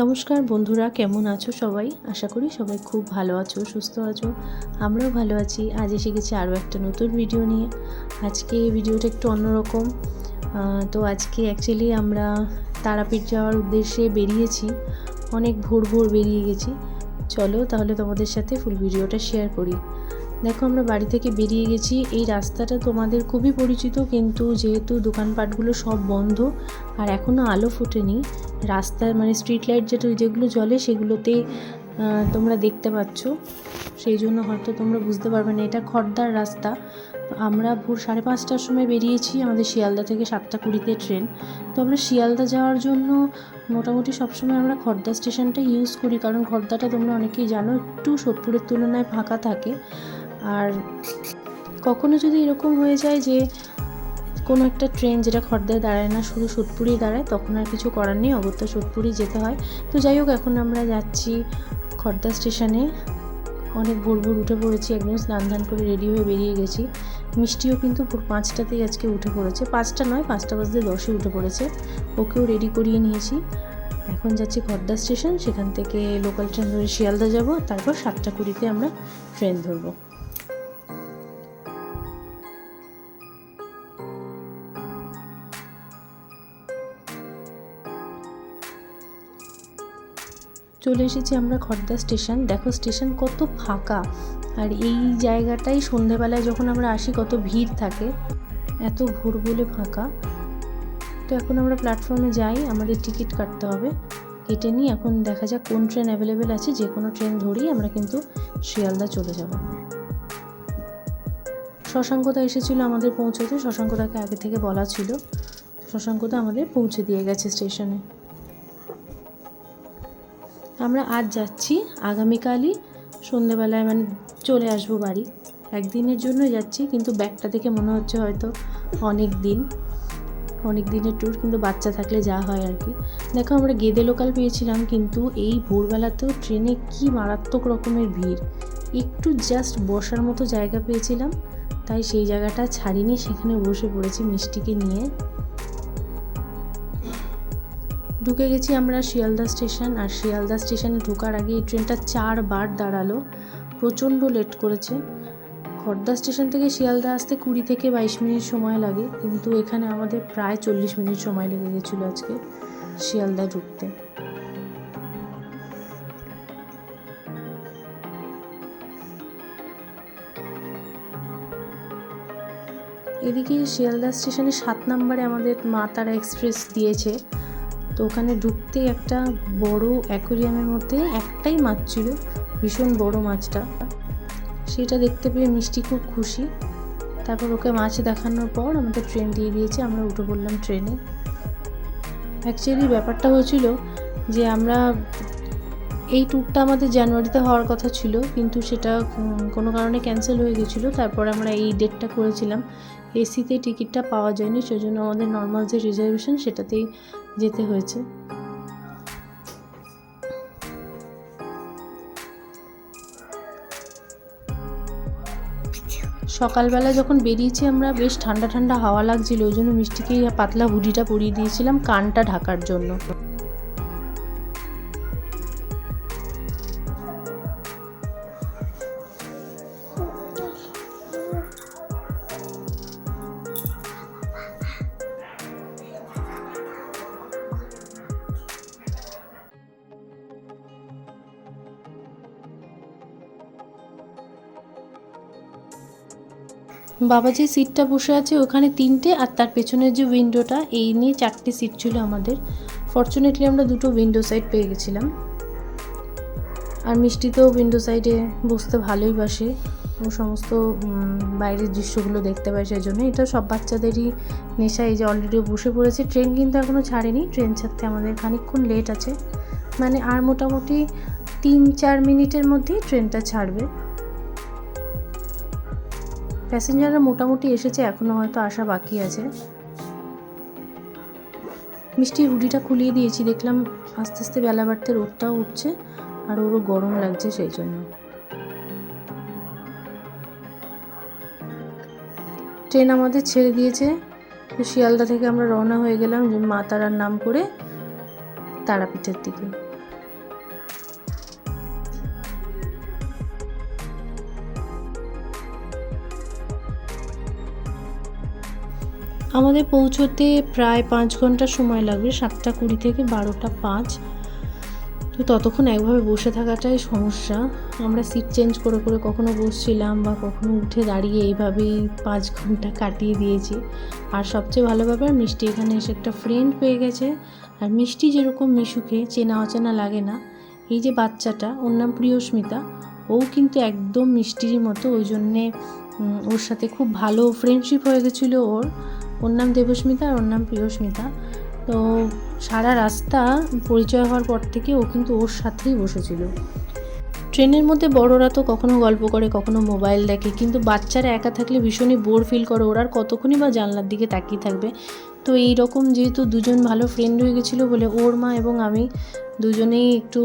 নমস্কার বন্ধুরা, কেমন আছো সবাই? আশা করি সবাই খুব ভালো আছো, সুস্থ আছো। আমরাও ভালো আছি। আজ এসে গেছি আরও একটা নতুন ভিডিও নিয়ে। আজকে এই ভিডিওটা একটু অন্যরকম। তো আজকে অ্যাকচুয়ালি আমরা তারাপীঠ যাওয়ার উদ্দেশ্যে বেরিয়েছি। অনেক ভোর ভোর বেরিয়ে গেছি। চলো তাহলে তোমাদের সাথে ফুল ভিডিওটা শেয়ার করি। দেখো, আমরা বাড়ি থেকে বেরিয়ে গেছি। এই রাস্তাটা তোমাদের খুবই পরিচিত, কিন্তু যেহেতু দোকানপাটগুলো সব বন্ধ, আর এখনও আলো ফোটেনি রাস্তার মানে স্ট্রিট লাইট যেটা, যেগুলো জ্বলে সেগুলোতেই তোমরা দেখতে পাচ্ছ। সেই জন্য হয়তো তোমরা বুঝতে পারবে না, এটা খড়দার রাস্তা। আমরা ভোর সাড়ে পাঁচটার সময় বেরিয়েছি, আমাদের শিয়ালদা থেকে সাতটা কুড়িতে ট্রেন। তো আমরা শিয়ালদা যাওয়ার জন্য মোটামুটি সবসময় আমরা খড়দা স্টেশনটা ইউজ করি, কারণ খড়দাটা তোমরা অনেকেই জানো, একটু সোদপুরের তুলনায় ফাঁকা থাকে। আর কখনো যদি এরকম হয়ে যায় যে কোনো একটা ট্রেন যেটা খড়দায় দাঁড়ায় না, শুধু সোদপুরেই দাঁড়ায়, তখন আর কিছু করার নেই, অগত্যা সোদপুরেই যেতে হয়। তো যাই হোক, এখন আমরা যাচ্ছি খর্দা স্টেশনে অনেক ভোর ভোর উঠে পড়েছি, একদম স্নান ধান করে রেডি হয়ে বেরিয়ে গেছি। মিষ্টিও কিন্তু ভোর পাঁচটাতেই আজকে উঠে পড়েছে। পাঁচটা নয়, পাঁচটা বাজতে দশে উঠে পড়েছে। ওকেও রেডি করিয়ে নিয়েছি। এখন যাচ্ছি খর্দা স্টেশন সেখান থেকে লোকাল ট্রেন ধরে শিয়ালদা যাব, তারপর সাতটা কুড়িতে আমরা ট্রেন ধরবো। চলে এসেছি আমরা খড়দা স্টেশন। দেখো স্টেশন কত ফাঁকা। আর এই জায়গাটাই সন্ধেবেলায় যখন আমরা আসি, কত ভিড় থাকে। এত ভোর বলে ফাঁকা। তো এখন আমরা প্ল্যাটফর্মে যাই, আমাদের টিকিট কাটতে হবে। কেটে নিই এখন দেখা যাক কোন ট্রেন অ্যাভেলেবেল আছে। যে কোনো ট্রেন ধরেই আমরা কিন্তু শিয়ালদা চলে যাব। শশাঙ্কদা এসেছিল আমাদের পৌঁছতে। শশাঙ্কদাকে আগে থেকে বলা ছিল। শশাঙ্কদা আমাদের পৌঁছে দিয়ে গেছে স্টেশনে। আমরা আজ যাচ্ছি আগামীকালই সন্ধেবেলায় মানে চলে আসব বাড়ি। একদিনের জন্য যাচ্ছি, কিন্তু ব্যাগটা দেখে মনে হচ্ছে হয়তো অনেক দিন, অনেক দিনের ট্যুর কিন্তু বাচ্চা থাকলে যা হয় আর কি। দেখো, আমরা গেদে লোকাল পেয়েছিলাম, কিন্তু এই ভোরবেলাতেও ট্রেনে কি মারাত্মক রকমের ভিড়। একটু জাস্ট বসার মতো জায়গা পেয়েছিলাম, তাই সেই জায়গাটা ছাড়িনি, সেখানে বসে পড়েছি মিষ্টিকে নিয়ে। ঢুকে গেছি আমরা শিয়ালদা স্টেশন, আর শিয়ালদা স্টেশনে ঢোকার আগে এই ট্রেনটা চারবার দাঁড়াল। প্রচণ্ড লেট করেছে। খড়দা স্টেশন থেকে শিয়ালদা আসতে কুড়ি থেকে বাইশ মিনিট সময় লাগে, কিন্তু এখানে আমাদের প্রায় চল্লিশ মিনিট সময় লেগে গেছিল আজকে শিয়ালদা ঢুকতে। এদিকে শিয়ালদা স্টেশনে সাত নম্বরে আমাদের মা তারা এক্সপ্রেস দিয়েছে। তো ওখানে ঢুকতে একটা বড় অ্যাকোরিয়ামের মধ্যে একটাই মাছ ছিল, ভীষণ বড় মাছটা। সেটা দেখতে পেয়ে মিষ্টি খুব খুশি। তারপর ওকে মাছ দেখানোর পর আমাদের ট্রেন দিয়ে দিয়েছে, আমরা উঠে পড়লাম ট্রেনে। অ্যাকচুয়ালি ব্যাপারটা হয়েছিল যে আমরা এই ট্যুরটা আমাদের জানুয়ারিতে হওয়ার কথা ছিল, কিন্তু সেটা কোনো কারণে ক্যান্সেল হয়ে গেছিল। তারপর আমরা এই ডেটটা করেছিলাম এসিতে টিকিটটা পাওয়া যায়নি, সেজন্য আমাদের নর্মাল যে রিজার্ভেশন সেটাতেই যেতে হয়েছে। সকালবেলা যখন বেরিয়েছি আমরা, বেশ ঠান্ডা ঠান্ডা হাওয়া লাগছিল, ওই জন্য মিষ্টিকে পাতলা হুডিটা পরিয়ে দিয়েছিলাম কানটা ঢাকার জন্য। বাবা যে সিটটা বসে আছে ওখানে তিনটে আর তার পেছনের যে উইন্ডোটা এই নিয়ে চারটে সিট ছিল আমাদের। ফর্চুনেটলি আমরা দুটো উইন্ডো সাইড পেয়ে গেছিলাম। আর মিষ্টি তো উইন্ডো সাইডে বসতে ভালোই বাসে। ও সমস্ত বাইরের দৃশ্যগুলো দেখতে পায় সেই জন্য এটা সব বাচ্চাদেরই নেশা। এই যে অলরেডি বসে পড়েছে। ট্রেন কিন্তু এখনও ছাড়েনি। ট্রেন ছাড়তে আমাদের খানিকক্ষণ লেট আছে। মানে আর মোটামুটি তিন চার মিনিটের মধ্যেই ট্রেনটা ছাড়বে। প্যাসেঞ্জাররা মোটামুটি এসেছে এখনও হয়তো আসা বাকি আছে। মিষ্টির হুডিটা খুলিয়ে দিয়েছি, দেখলাম আস্তে আস্তে বেলা বাড়তে রোদটাও উঠছে, আর ওরও গরম লাগছে সেই জন্য। ট্রেন আমাদের ছেড়ে দিয়েছে শিয়ালদা থেকে আমরা রওনা হয়ে গেলাম মা তারার নাম করে তারাপীঠের দিকে। আমাদের পৌঁছতে প্রায় পাঁচ ঘণ্টা সময় লাগবে, সাতটা কুড়ি থেকে বারোটা পাঁচ। তো ততক্ষণ একভাবে বসে থাকাটাই সমস্যা। আমরা সিট চেঞ্জ করে করে কখনো বসছিলাম বা কখনো উঠে দাঁড়িয়ে এইভাবেই পাঁচ ঘণ্টা কাটিয়ে দিয়েছি। আর সবচেয়ে ভালো ব্যাপার, মিষ্টি এখানে এসে একটা ফ্রেন্ড পেয়ে গেছে। আর মিষ্টি যেরকম মিশুকে, চেনা অচেনা লাগে না। এই যে বাচ্চাটা, ওর নাম প্রিয়স্মিতা। ও কিন্তু একদম মিষ্টির মতো, ওই জন্যে ওর সাথে খুব ভালো ফ্রেন্ডশিপ হয়ে গেছিল ওর। ওর নাম দেবস্মিতা আর ওর নাম প্রিয়স্মিতা। তো সারা রাস্তা পরিচয় হওয়ার পর থেকে ও কিন্তু ওর সাথেই বসেছিল। ট্রেনের মধ্যে বড়রা তো কখনো গল্প করে, কখনো মোবাইল দেখে, কিন্তু বাচ্চারা একা থাকলে ভীষণই বোর ফিল করে। ওরা আর কতক্ষণই বা জানলার দিকে তাকিয়ে থাকবে? তো এই রকম যেহেতু দুজন ভালো ফ্রেন্ড হয়ে গেছিল বলে ওর মা এবং আমি দুজনেই একটু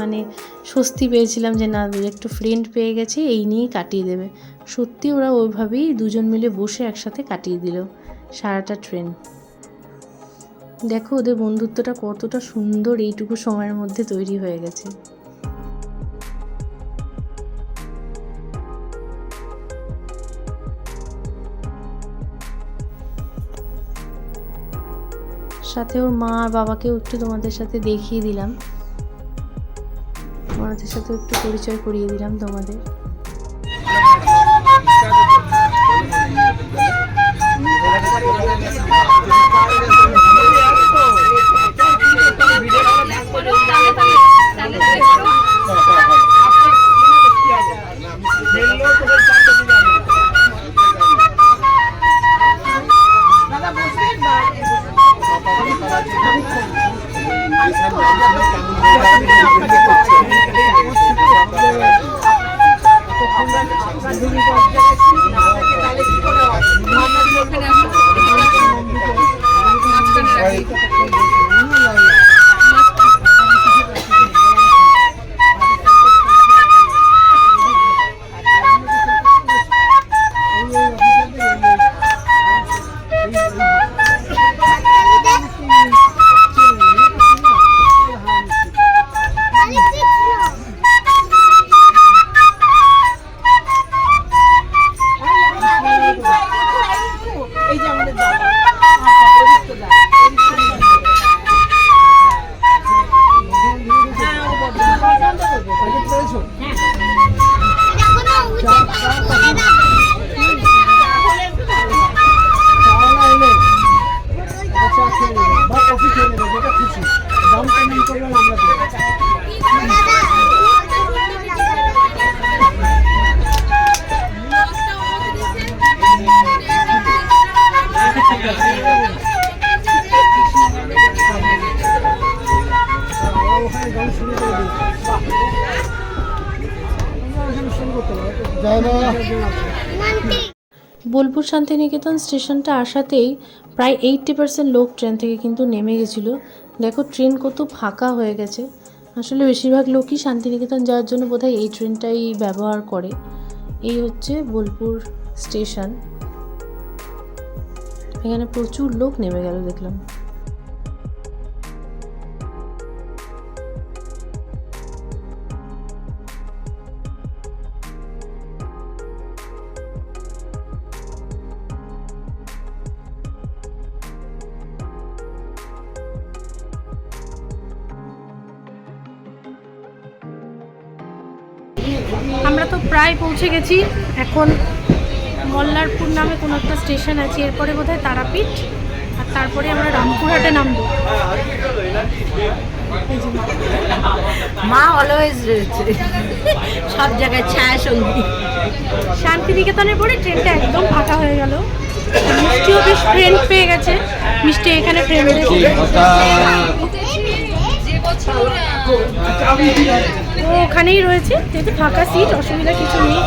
মানে স্বস্তি পেয়েছিলাম যে না, একটু ফ্রেন্ড পেয়ে গেছে, এই নিয়েই কাটিয়ে দেবে। সত্যি ওরা ওইভাবেই দুজন মিলে বসে একসাথে কাটিয়ে দিল। সারাটা ট্রেন। দেখো ওদের বন্ধুত্বটা কতটা সুন্দর এইটুকু সময়ের মধ্যে তৈরি হয়ে গেছে। সাথে ওর মা আর বাবাকেও একটু তোমাদের সাথে দেখিয়ে দিলাম। ওনাদের সাথে একটু পরিচয় করিয়ে দিলাম তোমাদের। আপনার এই যে আমাদের দাদা বোলপুর শান্তিনিকেতন স্টেশনটা আসাতেই প্রায় এইটটি পার্সেন্ট লোক ট্রেন থেকে কিন্তু নেমে গেছিল। দেখো, ট্রেন কত ফাঁকা হয়ে গেছে। আসলে বেশিরভাগ লোকই শান্তিনিকেতন যাওয়ার জন্য বোধহয় এই ট্রেনটাই ব্যবহার করে। এই হচ্ছে বোলপুর স্টেশন। এখানে প্রচুর লোক নেমে গেল, দেখলাম। প্রায় পৌঁছে গেছি। এখন মল্লারপুর নামে কোনো একটা স্টেশন আছে। এরপরে বোধহয় তারাপীঠ আর তারপরে আমরা রামপুরহাটে নামবো। মা। অলওয়েজ রয়েছে। সব জায়গায় ছায়া সঙ্গী। শান্তিনিকেতনের পরে ট্রেনটা একদম ফাঁকা হয়ে গেল। মিষ্টিও বেশ ফ্রেন্ড পেয়ে গেছে। মিষ্টি এখানে ফ্রেন্ড ওখানেই রয়েছে যেহেতু ফাঁকা সিট অসুবিধা কিছু নেই।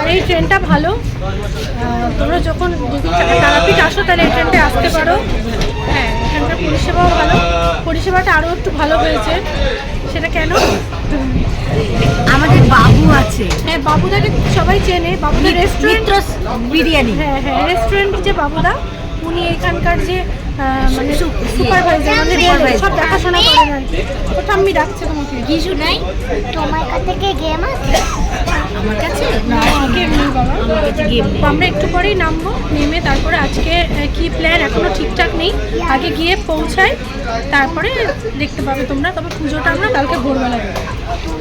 আর এই ট্রেনটা ভালো। তোমরা যখন যদি তারাপীঠ আসো তাহলে এই ট্রেনটা আসতে পারো। হ্যাঁ এখানকার পরিষেবাও ভালো। পরিষেবাটা আরও একটু ভালো হয়েছে। সেটা কেন? আমাদের বাবু আছে। হ্যাঁ বাবুদাকে সবাই চেনে। বাবুদা রেস্টুরেন্ট বিরিয়ানি। হ্যাঁ হ্যাঁ রেস্টুরেন্ট যে বাবুদা উনি এখানকার যে মানে সুপারভাইজার মানে সব দেখাশোনা করেন আর কি ও ঠাম্মি ডাকছে তোমাকে। কি শুনাই তোমার কাছে কি গেম আছে? আমার কাছে? না গেম নেই বাবা। তো আমরা একটু পরেই নামবো নেমে তারপরে আজকে কি প্ল্যান এখনও ঠিকঠাক নেই। আগে গিয়ে পৌঁছাই তারপরে দেখতে পাবে তোমরা। তবে পুজোটা আমরা কালকে ভোরবেলা দেবো।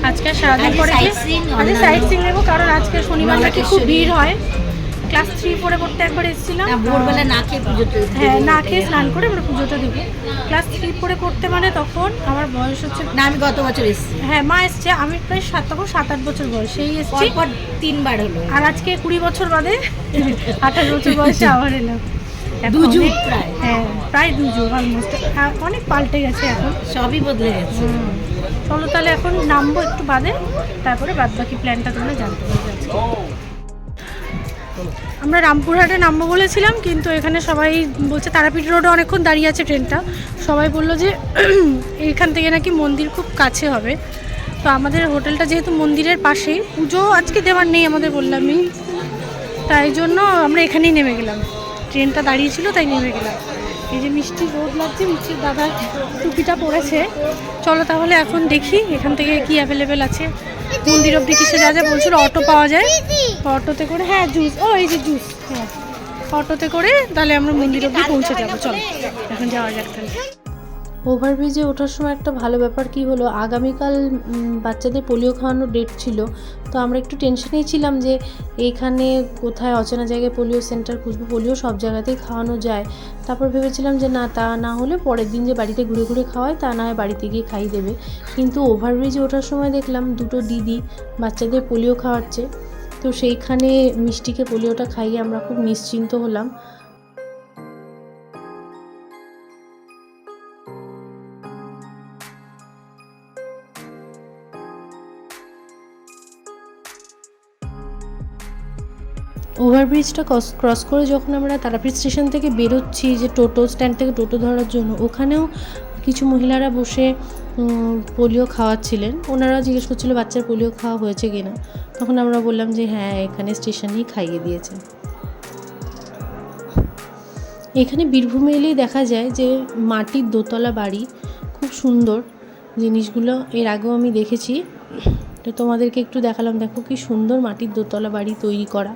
আজকে সারাদিন পরে আজকে সাইড সিং নেব কারণ আজকে শনিবার নাকি খুব ভিড় হয়। ক্লাস থ্রি পরে পড়তে একবার এসেছিলাম। না ভোরবেলা না খেয়ে পুজোতে হ্যাঁ না খেয়ে স্নান করে আমরা পুজোটা দেবো। ক্লাস থ্রি পরে পড়তে মানে তখন আমার বয়স হচ্ছে না আমি গত বছর এসেছি। হ্যাঁ মা এসছে আমি প্রায় সাত তখন সাত আট বছর বয়স সেই এসছি। তিনবার হলো। আর আজকে কুড়ি বছর বাদে আঠাশ বছর বয়সে আবার এলাম। এখন দু যুগ প্রায়। হ্যাঁ প্রায় দু যুগ অলমোস্ট অনেক পাল্টে গেছে এখন। সবই বদলে গেছে। চলো তাহলে এখন নামবো একটু বাদে তারপরে বাদ বাকি প্ল্যানটা তোমরা জানতে পারবে। আমরা রামপুরহাটে নামবো বলেছিলাম, কিন্তু এখানে সবাই বলছে তারাপীঠ রোডে অনেকক্ষণ দাঁড়িয়ে আছে ট্রেনটা। সবাই বলল যে এখান থেকে নাকি মন্দির খুব কাছে হবে। তো আমাদের হোটেলটা যেহেতু মন্দিরের পাশেই, পুজো আজকে দেওয়ার নেই আমাদের বললামই। তাই জন্য আমরা এখানেই নেমে গেলাম। ট্রেনটা দাঁড়িয়ে ছিল তাই নেমে গেলাম। এই যে মিষ্টি রোদ লাগছে, মিষ্টির দাদা টুপিটা পড়েছে। চলো তাহলে এখন দেখি এখান থেকে কি অ্যাভেলেবেল আছে। মন্দির অব্দি কিসে যা যা বলছিল অটো পাওয়া যায়। অটোতে করে হ্যাঁ জুস ও, এই যে জুস হ্যাঁ। অটোতে করে তাহলে আমরা মন্দির অব্দি পৌঁছে যাব, চলো। এখন যাওয়া যাক তাহলে। ওভারব্রিজে ওঠার সময় একটা ভালো ব্যাপার কি হলো? আগামীকাল বাচ্চাদের পোলিও খাওয়ানোর ডেট ছিল। তো আমরা একটু টেনশনেই ছিলাম যে এইখানে কোথায় অচেনা জায়গায় পোলিও সেন্টার খুঁজবো। পোলিও সব জায়গাতেই খাওয়ানো যায়। তারপর ভেবেছিলাম যে না, তা না হলে পরের দিন যে বাড়িতে ঘুরে ঘুরে খাওয়ায়, তা না হয় বাড়িতে গিয়ে খাইয়ে দেবে। কিন্তু ওভারব্রিজে ওঠার সময় দেখলাম দুটো দিদি বাচ্চাদের পোলিও খাওয়াচ্ছে। তো সেইখানে মিষ্টিকে পোলিওটা খাইয়ে আমরা খুব নিশ্চিন্ত হলাম। ওভারব্রিজটা ক্রস করে যখন আমরা তারাপীঠ স্টেশন থেকে বেরোচ্ছি, যে টোটো স্ট্যান্ড থেকে টোটো ধরার জন্য, ওখানেও কিছু মহিলারা বসে পোলিও খাওয়াচ্ছিলেন। ওনারা জিজ্ঞেস করছিল, বাচ্চার পোলিও খাওয়া হয়েছে কিনা? তখন আমরা বললাম যে হ্যাঁ এখানে স্টেশনেই খাইয়ে দিয়েছে। এখানে বীরভূমে এলেই দেখা যায় যে, মাটির দোতলা বাড়ি, খুব সুন্দর জিনিসগুলো। এর আগেও আমি দেখেছি। তো তোমাদেরকে একটু দেখালাম, দেখো কি সুন্দর মাটির দোতলা বাড়ি তৈরি করা।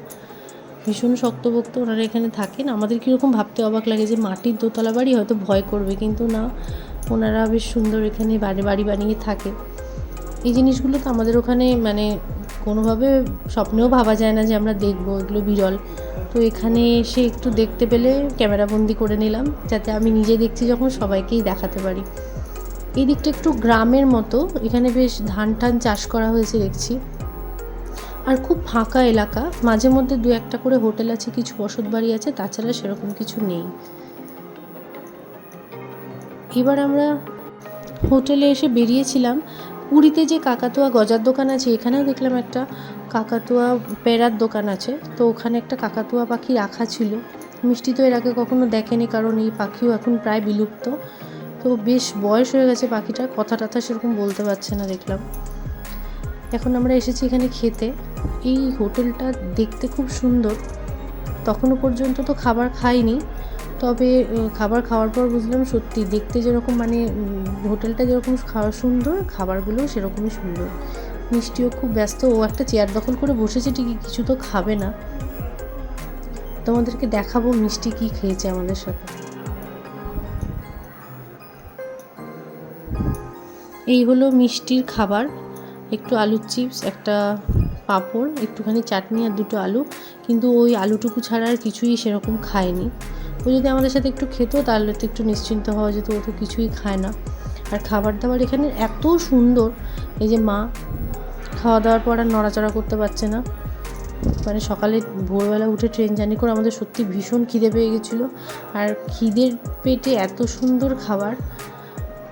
ভীষণ শক্তপোক্ত ওনারা এখানে থাকেন। আমাদের কীরকম ভাবতে অবাক লাগে যে মাটির দোতলা বাড়ি হয়তো ভয় করবে, কিন্তু না। ওনারা বেশ সুন্দর এখানে বাড়ি বাড়ি বানিয়ে থাকে। এই জিনিসগুলো তো আমাদের ওখানে মানে কোনোভাবে স্বপ্নেও ভাবা যায় না যে আমরা দেখব এগুলো বিরল। তো এখানে এসে একটু দেখতে পেলে ক্যামেরাবন্দি করে নিলাম, যাতে আমি নিজে দেখছি যখন সবাইকেই দেখাতে পারি। এই দিকটা একটু গ্রামের মতো। এখানে বেশ ধান টান চাষ করা হয়েছে দেখছি। আর খুব ফাঁকা এলাকা। মাঝে মধ্যে দু একটা করে হোটেল আছে, কিছু বসত বাড়ি আছে, তাছাড়া সেরকম কিছু নেই। এবার আমরা হোটেলে এসে বেরিয়েছিলাম। পুরীতে যে কাকাতুয়া গজার দোকান আছে, এখানেও দেখলাম একটা কাকাতুয়া পেয়ারার দোকান আছে। তো ওখানে একটা কাকাতুয়া পাখি রাখা ছিল। মিষ্টি তো এর আগে কখনো দেখেনি, কারণ এই পাখিও এখন প্রায় বিলুপ্ত। তো বেশ বয়স হয়ে গেছে পাখিটা কথা টথা সেরকম বলতে পারছে না, দেখলাম। এখন আমরা এসেছি এখানে খেতে। এই হোটেলটা দেখতে খুব সুন্দর। তখনও পর্যন্ত তো খাবার খাইনি। তবে খাবার খাওয়ার পর বুঝলাম সত্যি দেখতে যেরকম মানে হোটেলটা যেরকম খাওয়া সুন্দর, খাবারগুলোও সেরকমই সুন্দর। মিষ্টিও খুব ব্যস্ত। ও একটা চেয়ার দখল করে বসেছে ঠিকই, কিছু তো খাবে না। তোমাদেরকে দেখাবো মিষ্টি কি খেয়েছে আমাদের সাথে। এই হলো মিষ্টির খাবার। একটু আলুর চিপস, একটা পাঁপড়, একটুখানি চাটনি আর দুটো আলু, কিন্তু ওই আলুটুকু ছাড়া আর কিছুই সেরকম খায়নি। ও যদি আমাদের সাথে একটু খেত, তাহলে তো একটু নিশ্চিন্ত হওয়া যেত, ও তো কিছুই খায় না। আর খাবার দাবার এখানে এত সুন্দর, এই যে মা খাওয়া দাওয়ার পর আর নড়াচড়া করতে পারছে না। মানে সকালে ভোরবেলা উঠে ট্রেন জার্নি করে আমাদের সত্যি ভীষণ খিদে পেয়ে গেছিল। আর খিদের পেটে এত সুন্দর খাবার,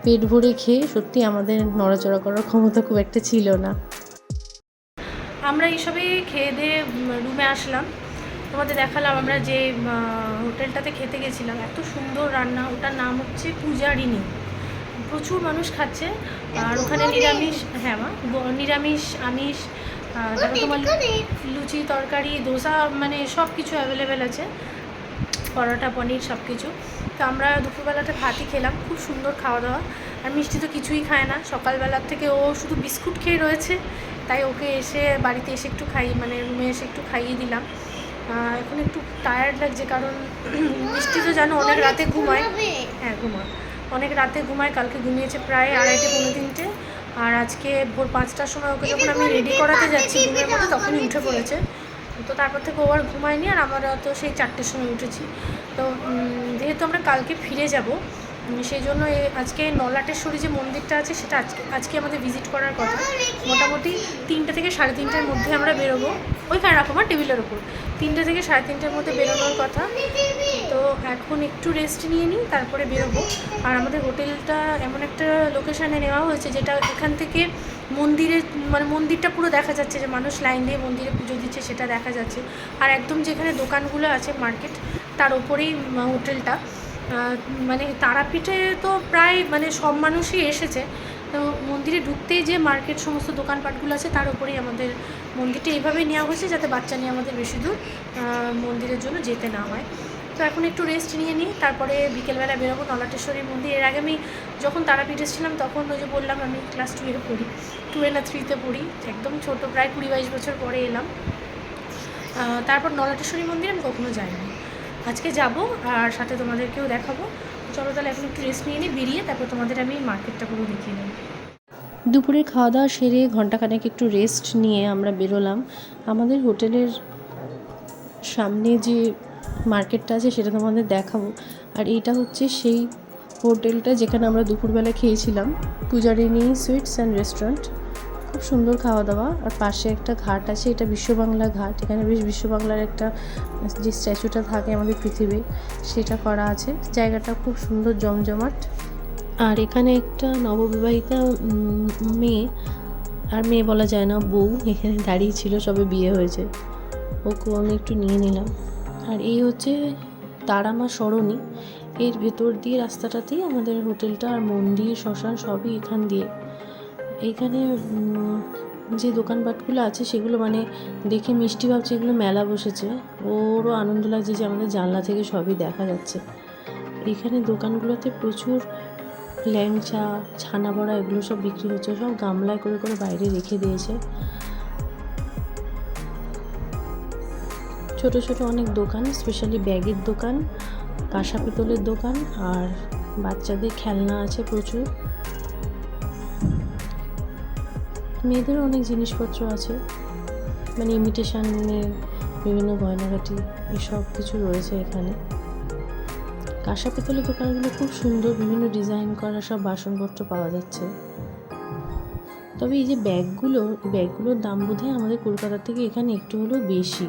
পেট ভরে খেয়ে সত্যি আমাদের নড়াচড়া করার ক্ষমতা খুব একটা ছিল না। আমরা এইসবে খেয়ে দিয়ে রুমে আসলাম। তোমাদের দেখালাম আমরা যে হোটেলটাতে খেতে গেছিলাম। এত সুন্দর রান্না ওটার নাম হচ্ছে পূজারিনী প্রচুর মানুষ খাচ্ছে। আর ওখানে নিরামিষ হ্যাঁ মা নিরামিষ আমিষ তারপর তোমার লুচি তরকারি দোসা মানে সব কিছু অ্যাভেলেবেল আছে। পরোটা পনির সব কিছু তো আমরা দুপুরবেলাতে ভাতই খেলাম খুব সুন্দর খাওয়া দাওয়া। আর মিষ্টি তো কিছুই খায় না। সকালবেলার থেকে ও শুধু বিস্কুট খেয়ে রয়েছে। তাই ওকে এসে বাড়িতে এসে একটু খাই মানে রুমে এসে একটু খাইয়ে দিলাম। এখন একটু টায়ার্ড লাগছে কারণ মিষ্টি তো জানো অনেক রাতে ঘুমায়। হ্যাঁ ঘুমায়। অনেক রাতে ঘুমায় কালকে ঘুমিয়েছে প্রায় আড়াইটে পৌনে তিনটে। আর আজকে ভোর পাঁচটার সময় ওকে যখন আমি রেডি করাতে যাচ্ছি ঘুমের মধ্যে তখনই উঠে পড়েছে। তো তারপর থেকে ও আর ঘুমায়নি আর আমরা তো সেই চারটের সময় উঠেছি। তো যেহেতু আমরা কালকে ফিরে যাব সেই জন্য আজকে নলাটেশ্বরী যে মন্দিরটা আছে, সেটা আজকে আজকে আমাদের ভিজিট করার কথা। মোটামুটি তিনটে থেকে সাড়ে তিনটের মধ্যে আমরা বেরোবো। ওইখানে রাখো, আমার টেবিলের ওপর তিনটে থেকে সাড়ে তিনটের মধ্যে বেরোনোর কথা। তো এখন একটু রেস্ট নিয়ে নিই, তারপরে বেরোবো। আর আমাদের হোটেলটা এমন একটা লোকেশানে নেওয়া হয়েছে, যেটা এখান থেকে মন্দিরে মানে মন্দিরটা পুরো দেখা যাচ্ছে যে মানুষ লাইন দিয়ে মন্দিরে পুজো দিচ্ছে, সেটা দেখা যাচ্ছে। আর একদম যেখানে দোকানগুলো আছে মার্কেট তার ওপরেই হোটেলটা। মানে তারাপীঠে তো প্রায় মানে সব মানুষই এসেছে। তো মন্দিরে ঢুকতেই যে মার্কেট সমস্ত দোকানপাটগুলো আছে, তার উপরেই আমাদের মন্দিরটা এইভাবেই নেওয়া হয়েছে যাতে বাচ্চা নিয়ে আমাদের বেশি দূর মন্দিরের জন্য যেতে না হয়। তো এখন একটু রেস্ট নিয়ে নিই, তারপরে বিকেলবেলা বেরোবো নলাটেশ্বরী মন্দির। এর আগে আমি যখন তারাপীঠ এসেছিলাম, তখন ওই যে বললাম আমি ক্লাস টুয়ে পড়ি টুয়ে না থ্রিতে পড়ি, একদম ছোট, প্রায় কুড়ি বাইশ বছর পরে এলাম। তারপর নলাটেশ্বরী মন্দির আমি কখনো যাইনি। আজকে যাব আর সাথে তোমাদেরকেও দেখাবো। চলো তাহলে এখন একটু রেস্ট নিয়ে নিই বেরিয়ে তারপর তোমাদের আমি মার্কেটটা পুরো দেখিয়ে নেব। দুপুরের খাওয়া দাওয়া সেরে ঘন্টাখানেক একটু রেস্ট নিয়ে আমরা বেরোলাম। আমাদের হোটেলের সামনে যে মার্কেটটা আছে সেটা তোমাদের দেখাবো। আর এইটা হচ্ছে সেই হোটেলটা যেখানে আমরা দুপুরবেলা খেয়েছিলাম। Pujarini sweets and restaurant. খুব সুন্দর খাওয়া দাওয়া আর পাশে একটা ঘাট আছে, এটা বিশ্ববাংলা ঘাট। এখানে বেশ বিশ্ববাংলার একটা, যে স্ট্যাচুটা থাকে আমাদের পৃথিবী সেটা করা আছে। জায়গাটা খুব সুন্দর জমজমাট। আর এখানে একটা নববিবাহিতা মেয়ে, আর মেয়ে বলা যায় না, বউ এখানে দাঁড়িয়ে ছিল, সবে বিয়ে হয়েছে। ওকে আমি একটু নিয়ে নিলাম। আর এই হচ্ছে তারামা সরণি। এর ভেতর দিয়ে রাস্তাটাতেই আমাদের হোটেলটা আর মন্দির, শ্মশান সবই এখান দিয়ে। এইখানে যে দোকানপাটগুলো আছে সেগুলো মানে দেখে মিষ্টি ভাবছে এগুলো মেলা বসেছে। ওরও আনন্দ লাগছে যে আমাদের জানলা থেকে সবই দেখা যাচ্ছে। এখানে দোকানগুলোতে প্রচুর ল্যাংচা, ছানা বড়া এগুলো সব বিক্রি হচ্ছে। সব গামলায় করে করে বাইরে রেখে দিয়েছে। ছোট ছোট অনেক দোকান স্পেশালি ব্যাগের দোকান, কাঁসা পিতলের দোকান, আর বাচ্চাদের খেলনা আছে প্রচুর। মেয়েদেরও অনেক জিনিসপত্র আছে মানে ইমিটেশনের বিভিন্ন গয়নাগাটি, এসব কিছু রয়েছে এখানে। কাঁসা পিতলের দোকানগুলো খুব সুন্দর, বিভিন্ন ডিজাইন করা সব বাসনপত্র পাওয়া যাচ্ছে। তবে এই যে ব্যাগগুলো, ব্যাগগুলোর দাম বোধহয় আমাদের কলকাতা থেকে এখানে একটু হলেও বেশি।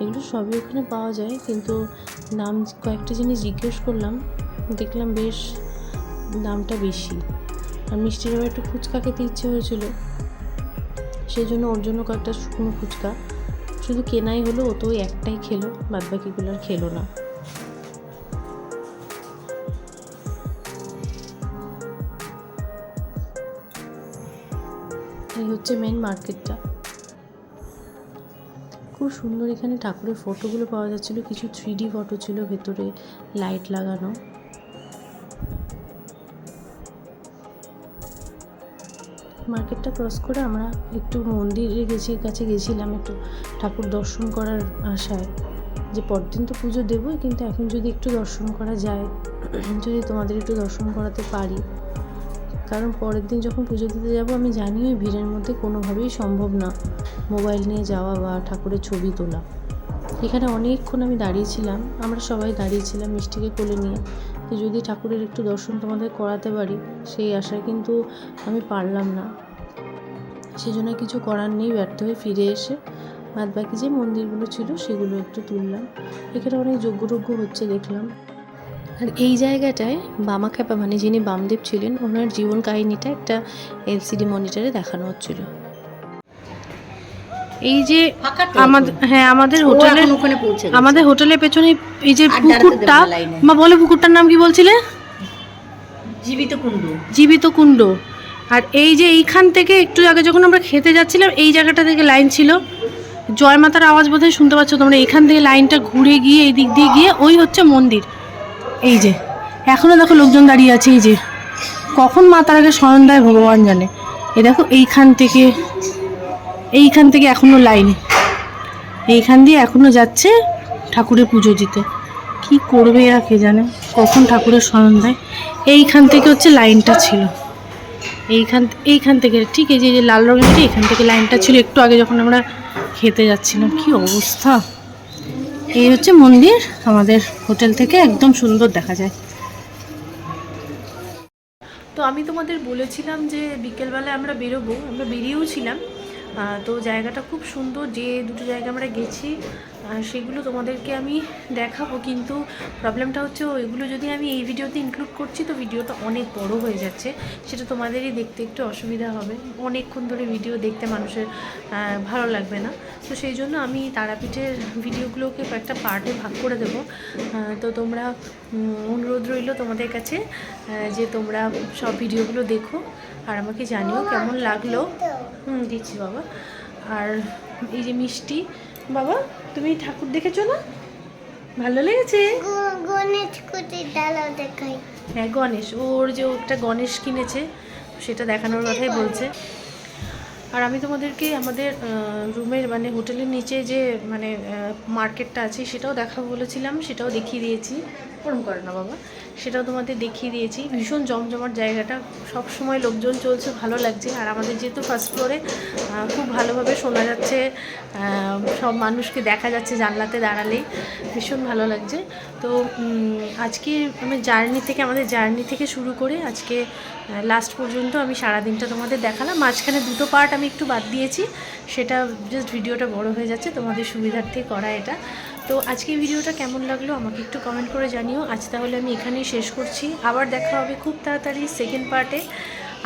এগুলো সবই ওখানে পাওয়া যায়, কিন্তু দাম কয়েকটা জিনিস জিজ্ঞেস করলাম, দেখলাম বেশ দামটা বেশি। আর মিষ্টির আবার একটু ফুচকা খেতে ইচ্ছে হয়েছিল। সেই জন্য ওর জন্য কয়েকটা শুকনো ফুচকা। শুধু কেনাই হলো, ও তো ওই একটাই খেলো, বাদবাকিগুলো আর খেলো না। এই হচ্ছে মেন মার্কেটটা। খুব সুন্দর এখানে ঠাকুরের ফটোগুলো পাওয়া যাচ্ছিল, কিছু থ্রি ফটো ছিল ভেতরে লাইট লাগানো। মার্কেটটা ক্রস করে আমরা একটু মন্দিরে গেছি, কাছে গেছিলাম একটু ঠাকুর দর্শন করার আশায়। যে পরদিন তো পুজো দেবোই, কিন্তু এখন যদি একটু দর্শন করা যায়, যদি তোমাদের একটু দর্শন করাতে পারি, কারণ পরের দিন যখন পুজো দিতে যাব, আমি জানি ওই ভিড়ের মধ্যে কোনোভাবেই সম্ভব না মোবাইল নিয়ে যাওয়া বা ঠাকুরের ছবি তোলা। এখানে অনেকক্ষণ আমি দাঁড়িয়েছিলাম আমরা সবাই দাঁড়িয়েছিলাম মিষ্টিকে কোলে নিয়ে। তো যদি ঠাকুরের একটু দর্শন তোমাদের করাতে পারি, সেই আশায় কিন্তু আমি পারলাম না। সেজন্য কিছু করার নেই, ব্যর্থ হয়ে ফিরে এসে বাদ বাকি যে মন্দিরগুলো ছিল সেগুলো একটু তুললাম। এখানে অনেক যজ্ঞটজ্ঞ হচ্ছে দেখলাম। আর এই জায়গাটায় বামা খ্যাপা মানে যিনি বামদেব ছিলেন, ওনার জীবন কাহিনীটা একটা এলসিডি মনিটরে দেখানো হচ্ছিল। এই যে আমাদের হ্যাঁ আমাদের পৌঁছে আমাদের হোটেলের পেছনে এই যে পুকুরটা মা বলো পুকুরটার নাম কি বলছিলে? জীবিত কুণ্ডু। জীবিত কুণ্ড। আর এই যে এইখান থেকে একটু আগে যখন আমরা খেতে যাচ্ছিলাম এই জায়গাটা থেকে লাইন ছিল। জয় মাতার আওয়াজ বোধহয় শুনতে পাচ্ছ তোমরা এখান থেকে লাইনটা ঘুরে গিয়ে এই দিক দিয়ে গিয়ে ওই হচ্ছে মন্দির। এই যে এখনও দেখো লোকজন দাঁড়িয়ে আছে এই যে। কখন মা তার আগে স্মরণ দেয় ভগবান জানে? এ দেখো এইখান থেকে এইখান থেকে এখনও লাইন। এইখান দিয়ে এখনও যাচ্ছে ঠাকুরের পুজো দিতে। কি করবে এরা কে জানে? কখন ঠাকুরের স্মরণ দেয়? এইখান থেকে হচ্ছে লাইনটা ছিল। এইখান এইখান থেকে, ঠিক এই যে লাল রঙের এখান থেকে লাইনটা ছিল, একটু আগে যখন আমরা খেতে যাচ্ছিলাম, কি অবস্থা? এই হচ্ছে মন্দির, আমাদের হোটেল থেকে একদম সুন্দর দেখা যায়। তো আমি তোমাদের বলেছিলাম যে বিকেলবেলা আমরা বেরোবো, আমরা বেরিয়েও ছিলাম তো জায়গাটা খুব সুন্দর যে দুটো জায়গা আমরা গেছি সেগুলো তোমাদেরকে আমি দেখাবো, কিন্তু প্রবলেমটা হচ্ছে ওইগুলো যদি আমি এই ভিডিওতে ইনক্লুড করছি, তো ভিডিওটা অনেক বড় হয়ে যাচ্ছে। সেটা তোমাদেরই দেখতে একটু অসুবিধা হবে। অনেকক্ষণ ধরে ভিডিও দেখতে মানুষের ভালো লাগবে না। তো সেই জন্য আমি তারাপীঠের ভিডিওগুলোকে কয়েকটা পার্টে ভাগ করে দেবো। তো তোমরা অনুরোধ রইল তোমাদের কাছে যে তোমরা সব ভিডিওগুলো দেখো। আর আমাকে জানিও কেমন লাগল। হুম, দিচ্ছি বাবা। আর এই যে মিষ্টি, বাবা, তুমি ঠাকুর দেখেছ না? ভালো লেগেছে? হ্যাঁ গণেশ। ওর যে একটা গণেশ কিনেছে, সেটা দেখানোর কথাই বলছে। আর আমি তোমাদেরকে আমাদের রুমের মানে হোটেলের নিচে যে মানে মার্কেটটা আছে, সেটাও দেখাবো বলেছিলাম, সেটাও দেখিয়ে দিয়েছি। ওরম করে না বাবা। সেটাও তোমাদের দেখিয়ে দিয়েছি। ভীষণ জমজমাট জায়গাটা। সব সময় লোকজন চলছে, ভালো লাগছে। আর আমাদের যেহেতু ফার্স্ট ফ্লোরে খুব ভালোভাবে শোনা যাচ্ছে সব মানুষকে দেখা যাচ্ছে জানলাতে দাঁড়ালেই। ভীষণ ভালো লাগছে। তো আজকে আমি জার্নি থেকে, আমাদের জার্নি থেকে শুরু করে আজকে লাস্ট পর্যন্ত আমি সারাদিনটা তোমাদের দেখালাম। মাঝখানে দুটো পার্ট আমি একটু বাদ দিয়েছি। সেটা জাস্ট ভিডিওটা বড় হয়ে যাচ্ছে। তোমাদের সুবিধার্থে করা এটা। তো আজকে ভিডিওটা কেমন লাগল আমাকে একটু কমেন্ট করে জানিও। আজ তাহলে আমি এখানেই শেষ করছি। আবার দেখা হবে খুব তাড়াতাড়ি সেকেন্ড পার্টে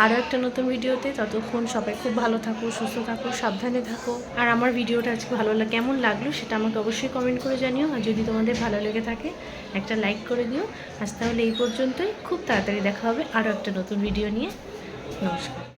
আরও একটা নতুন ভিডিওতে। ততক্ষণ সবাই খুব ভালো থাকো, সুস্থ থাকো, সাবধানে থাকো। আর আমার ভিডিওটা আজকে ভালো লাগ কেমন লাগল সেটা আমাকে অবশ্যই কমেন্ট করে জানিও। আর যদি তোমাদের ভালো লেগে থাকে, একটা লাইক করে দিও। আজ তাহলে এই পর্যন্তই। খুব তাড়াতাড়ি দেখা হবে আরও একটা নতুন ভিডিও নিয়ে। নমস্কার।